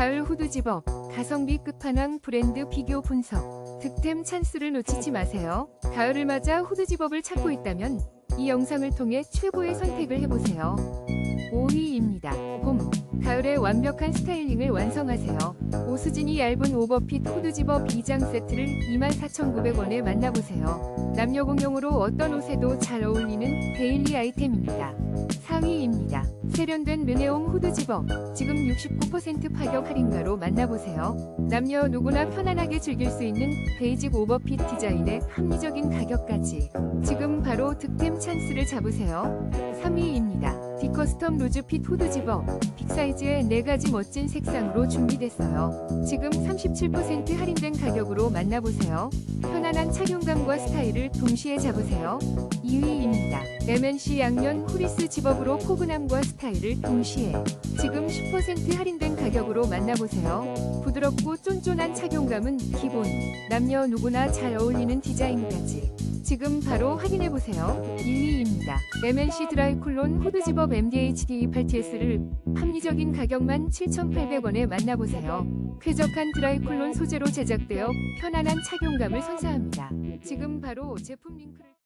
가을 후드 집업, 가성비 끝판왕 브랜드 비교 분석, 득템 찬스를 놓치지 마세요. 가을을 맞아 후드 집업을 찾고 있다면 이 영상을 통해 최고의 선택을 해보세요. 5위입니다. 봄, 가을에 완벽한 스타일링을 완성하세요. 오수진이 얇은 오버핏 후드 집업 2장 세트를 24,900원에 만나보세요. 남녀 공용으로 어떤 옷에도 잘 어울리는 데일리 아이템입니다. 4위입니다. 세련된 르네옹 후드 집업, 지금 69% 파격 할인가로 만나보세요. 남녀 누구나 편안하게 즐길 수 있는 베이직 오버핏 디자인의 합리적인 가격까지 지금 바로 득템 찬스를 잡으세요. 3위입니다. 디커스텀 루즈핏 후드 집업, 빅사이 즈의 4가지 멋진 색상으로 준비됐어요. 지금 37% 할인된 가격으로 만나보세요. 편안한 착용감과 스타일을 동시에 잡으세요. 2위입니다. MNC 양면 후리스 집업으로 포근함과 스타일을 동시에 지금 10% 할인된 가격으로 만나보세요. 부드럽고 쫀쫀한 착용감은 기본, 남녀 누구나 잘 어울리는 디자인까지 지금 바로 확인해 보세요. 1위입니다. MNC 드라이쿨론 후드 집업 MDHD 28TS를 합리적인 가격만 7,800원에 만나보세요. 쾌적한 드라이쿨론 소재로 제작되어 편안한 착용감을 선사합니다. 지금 바로 제품 링크를